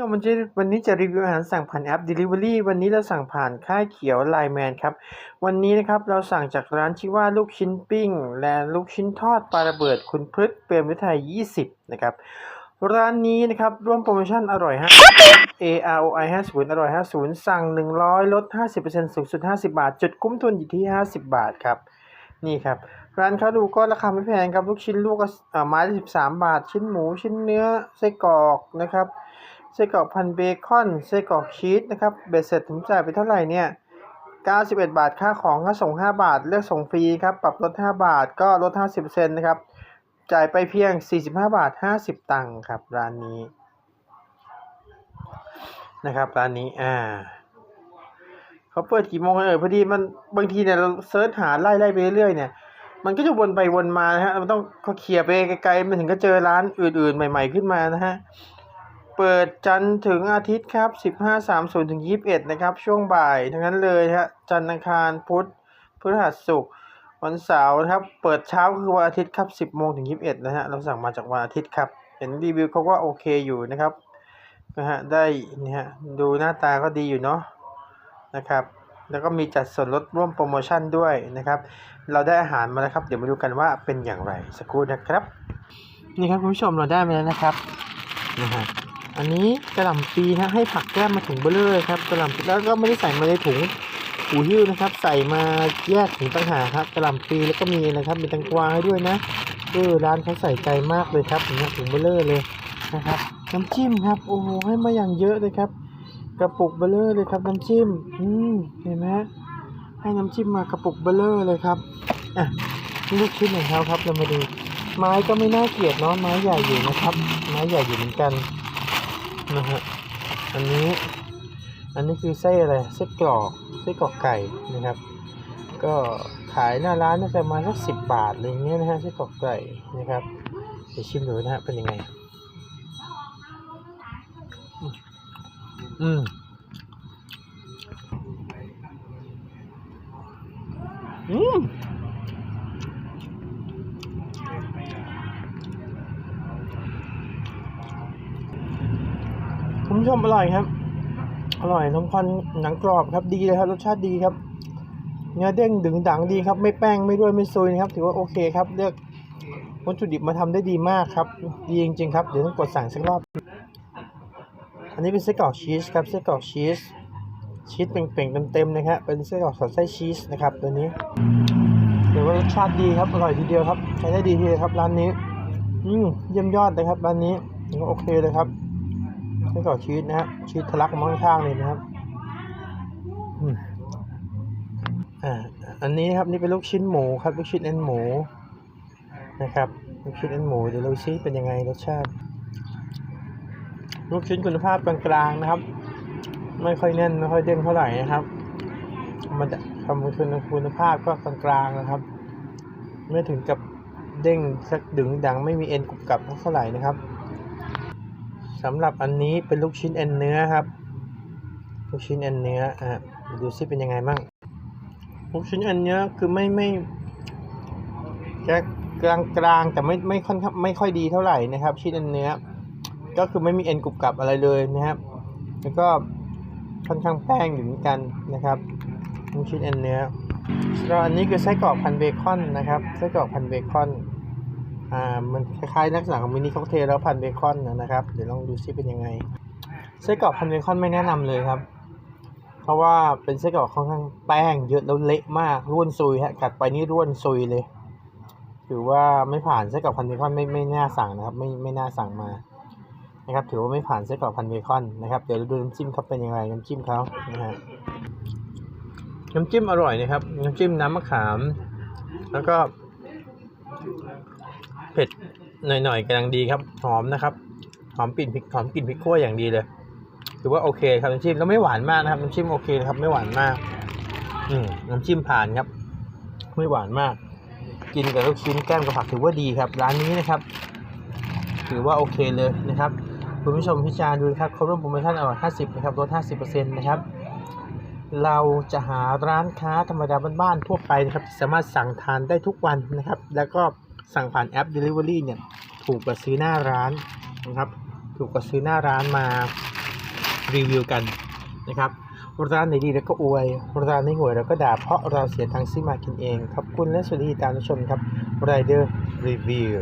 ชมวันนี้วันนี้จะรีวิวอาหารสั่งผ่านแอป Delivery วันนี้เราสั่งผ่านค่ายเขียวไลแมนครับ วันนี้นะครับเราสั่งจากร้านชื่อว่าลูกชิ้นปิ้ง และลูกชิ้นทอดปลาระเบิดคุณพฤกษ์เปรมวิทย20 นะครับ ร้านนี้นะครับร่วมโปรโมชั่นอร่อยฮะ A R O I 50อร่อย 50 สั่ง 100 ลด 50%สูงสุด 50 บาท จุดคุ้มทุนอยู่ที่ 50 บาทครับ นี่ครับร้านเขาดูก็ราคาไม่แพงครับลูกชิ้นลูกก็ไม้ละ13 บาท ชิ้นหมูชิ้นเนื้อไส้กรอกนะครับ ไส้กรอกพันเบคอนไส้กรอกชีสนะครับเบ็ดเสร็จผมจ่ายไปเท่าไหร่เนี่ย91 บาท ค่าของค่าส่ง 5 บาท เลือกส่งฟรีครับ ปรับลด 5 บาท ก็ลด 50%นะครับ จ่ายไปเพียง 45 บาท 50 ตังค์ครับ ร้านนี้ นะครับ ร้านนี้ อ่า เขาเปิดกี่โมงเออพอดีมันบางทีเนี่ยเราเซิร์ชหาไล่ไล่ไปเรื่อยเนี่ย มันก็จะวนไปวนมานะฮะ มันต้องเขาเคลียร์ไปไกลๆ มันถึงก็เจอร้านอื่นๆ ใหม่ ๆ ขึ้นมานะฮะ เปิดจันทร์ถึงอาทิตย์ครับ 15 30ถึง21 นะครับ ช่วงบ่ายทั้งนั้นเลยฮะจันทร์อังคารพุธพฤหัสศุกร์วันเสาร์นะครับ เปิดเช้าคือวันอาทิตย์ครับ 10โมงถึง21นะฮะเราสั่งมาจากวันอาทิตย์ครับ เห็นรีวิวเขาว่าโอเคอยู่นะครับนะฮะได้นี่ฮะดูหน้าตาก็ดีอยู่เนาะนะครับ แล้วก็มีจัดส่วนลดร่วมโปรโมชั่นด้วยนะครับ เราได้อาหารมาแล้วครับ เดี๋ยวมาดูกันว่าเป็นอย่างไรสักครู่นะครับ นี่ครับคุณผู้ชมเราได้มาแล้วนะครับนะฮะ อันนี้กระหล่ำปีนะให้ผักแก้มมาถุงเบลเลอร์ครับกระหล่ำแล้วก็ไม่ได้ใส่มาในถุงหูหิ้วนะครับ ใส่มาแยกถุงต่างหากครับกระหล่ำปีแล้วก็มีนะครับมีแตงกวาให้ด้วยนะเออร้านเขาใส่ใจมากเลยครับอย่างเงี้ยถุงเบลเลอร์เลยนะครับน้ำจิ้มครับโอ้โหให้มาอย่างเยอะเลยครับกระปุกเบลเลอร์เลยครับน้ำจิ้มอืมเห็นไหมให้น้ำจิ้มมากระปุกเบลเลอร์เลยครับอะนี่ลูกชิ้นของเขาครับเรามาดูไม้ก็ไม่น่าเกลียดเนาะไม้ใหญ่อยู่นะครับ ไม้ใหญ่อยู่เหมือนกัน นะฮะอันนี้ อันนี้คือไส้อะไรไส้กรอกไส้กรอกไก่นะครับ ก็ขายหน้าร้านน่าจะมาสักสิบบาทอะไรเงี้ยนะฮะไส้กรอกไก่นะครับเดี๋ยวชิมดูนะฮะเป็นยังไง อืมอืม ผู้ชมอร่อยครับ อร่อยนมควันหนังกรอบครับดีเลยครับ รสชาติดีครับ เนื้อเด้งดึงดังดีครับ ไม่แป้งไม่ด้วยไม่ซุยนะครับ ถือว่าโอเคครับ เลือกวัตถุดิบมาทำได้ดีมากครับ ดีจริงๆครับ เดี๋ยวต้องกดสั่งสักรอบ อันนี้เป็นไส้กรอกชีสครับไส้กรอกชีส ชีสเป่งๆเต็มๆนะครับเป็นไส้กรอกสอดไส้ชีสนะครับตัวนี้เดี๋ยวว่ารสชาติดีครับ อร่อยทีเดียวครับ ใช้ได้ดีทีเดียวครับร้านนี้ อืมเยี่ยมยอดเลยครับร้านนี้ถือว่าโอเคเลยครับ ส้กรอกชีสนะฮะชีสทะลักมาข้างๆเลยนะครับอ่าอันนี้ครับนี่เป็นลูกชิ้นหมูครับลูกชิ้นเอ็นหมูนะครับลูกชิ้นเอ็นหมูเดี๋ยวเราซิเป็นยังไงรสชาติ ลูกชิ้นคุณภาพกลางๆนะครับ ไม่ค่อยแน่นไม่ค่อยเด้งเท่าไหร่นะครับ มันจะทำคุณคุณภาพก็กลางๆนะครับ ไม่ถึงกับเด้งสักดึงดังไม่มีเอ็นกรุบกรับเท่าไหร่นะครับ สำหรับอันนี้เป็นลูกชิ้นเอ็นเนื้อครับ ลูกชิ้นเอ็นเนื้ออะดูซิเป็นยังไงบ้างลูกชิ้นเอ็นเนื้อคือไม่ไม่จะกลางกลางแต่ไม่ไม่ค่อนข้างไม่ค่อยดีเท่าไหร่นะครับ ชิ้นเอ็นเนื้อ ก็คือไม่มีเอ็นกรุบกรับอะไรเลยนะครับ แล้วก็ค่อนข้างแป้งอยู่เหมือนกันนะครับลูกชิ้นเอ็นเนื้อสำหรับอันนี้คือไส้กรอกพันเบคอนนะครับไส้กรอกพันเบคอน อ่ามันคล้ายๆลักษณะของมินิค็อกเทลแล้วพันเบคอนนะครับ เดี๋ยวลองดูซิเป็นยังไงไส้กรอกพันเบคอนไม่แนะนำเลยครับ เพราะว่าเป็นไส้กรอกค่อนข้างแป้งเยอะแล้วเละมากร่วนซุยฮะกัดไปนี่ร่วนซุยเลยถือว่าไม่ผ่านไส้กรอกพันเบคอนไม่ไม่น่าสั่งนะครับ ไม่ไม่น่าสั่งมานะครับ ถือว่าไม่ผ่านไส้กรอกพันเบคอนนะครับเดี๋ยวเราดูน้ำจิ้มเขาเป็นยังไงน้ำจิ้มเขานะฮะน้ำจิ้มอร่อยนะครับน้ำจิ้มน้ำมะขาม แล้วก็ ผ็ดหน่อยๆกำลังดีครับ หอมนะครับ หอมกลิ่นพริกหอมกลิ่นพริกขั่วอย่างดีเลย ถือว่าโอเคครับน้ำจิ้มแล้วไม่หวานมากนะครับน้ำจิ้มโอเคครับ ไม่หวานมาก อืมน้ำจิ้มผ่านครับ ไม่หวานมาก กินกับลูกชิ้นแก้มกับผักถือว่าดีครับ ร้านนี้นะครับ ถือว่าโอเคเลยนะครับ คุณผู้ชมพิจารณาดูครับเขาร่วมโปรโมชั่นอร่อย50นะครับลด50%นะครับเราจะหาร้านค้าธรรมดาบ้านๆทั่วไปนะครับ สามารถสั่งทานได้ทุกวันนะครับ แล้วก็ สั่งผ่านแอป Delivery เนี่ยถูกกว่าซื้อหน้าร้านนะครับถูกกว่าซื้อหน้าร้านมารีวิวกันนะครับร้านไหนดีแล้วก็อวยร้านไหนห่วยเราก็ด่าเพราะเราเสียทางซื้อมากินเองขอบคุณและสวัสดีตามผู้ชมครับไรเดอร์รีวิว